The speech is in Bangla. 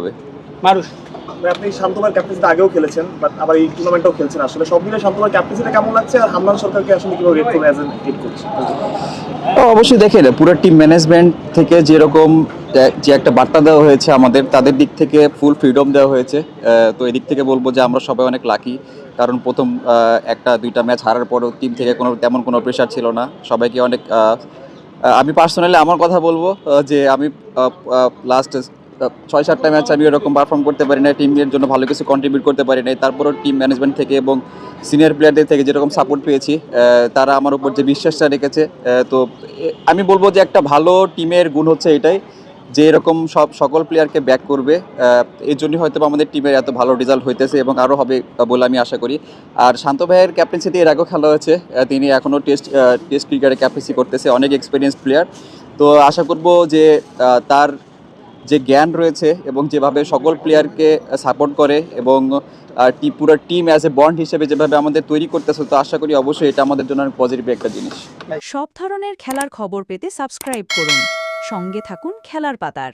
হবে। মারুষ আপনি শান্তবার ক্যাপ্টেন্সিতে আগেও খেলেছেন বাট আবার এই টুর্নামেন্টও খেলছেন। আসলে সব মিলে শান্তবার ক্যাপ্টেন্সিটা কেমন লাগছে? আর হামলান সরকারকে আসলে কীভাবে রেট করবে অ্যাজ এন হেড কোচ অবশ্যই দেখেন পুরো টিম ম্যানেজমেন্ট থেকে যেরকম যে একটা বার্তা দেওয়া হয়েছে আমাদের তাদের দিক থেকে ফুল ফ্রিডম দেওয়া হয়েছে। আহ, তো এদিক থেকে বলব যে আমরা সবাই অনেক লাকি কারণ প্রথম আহ, একটা দুইটা ম্যাচ হারার পরও টিম থেকে কোনো তেমন কোনো প্রেশার ছিল না। সবাইকে অনেক আমি পার্সোনালি আমার কথা বলব যে আমি লাস্ট ছয়, সাতটা ম্যাচ আমি এরকম পারফর্ম করতে পারি না টিমের জন্য ভালো কিছু কন্ট্রিবিউট করতে পারি নাই। তারপরও টিম ম্যানেজমেন্ট থেকে এবং সিনিয়র প্লেয়ারদের থেকে যেরকম সাপোর্ট পেয়েছি তারা আমার উপর যে বিশ্বাসটা রেখেছে তো আমি বলব যে একটা ভালো টিমের গুণ হচ্ছে এটাই, যে এরকম সব সকল প্লেয়ারকে ব্যাক করবে এর জন্যই হয়তো আমাদের টিমের এত ভালো রেজাল্ট হইতেছে এবং আরও হবে বলে আমি আশা করি। আর শান্ত ভাইয়ের ক্যাপ্টেন্সিতে এর আগেও খেলা হয়েছে তিনি এখনও টেস্ট টেস্ট ক্রিকেটে ক্যাপ্টেন্সি করতেছে, অনেক এক্সপিরিয়েন্স প্লেয়ার তো আশা করব যে তার যে জ্ঞান রয়েছে এবং যেভাবে সকল প্লেয়ারকে সাপোর্ট করে এবং পুরো টিম অ্যাজ এ বন্ড হিসেবে যেভাবে আমাদের তৈরি করতেছে, তো আশা করি অবশ্যই এটা আমাদের জন্য পজিটিভ একটা জিনিস। সব ধরনের খেলার খবর পেতে সাবস্ক্রাইব করুন। সঙ্গে থাকুন খেলার পাতার।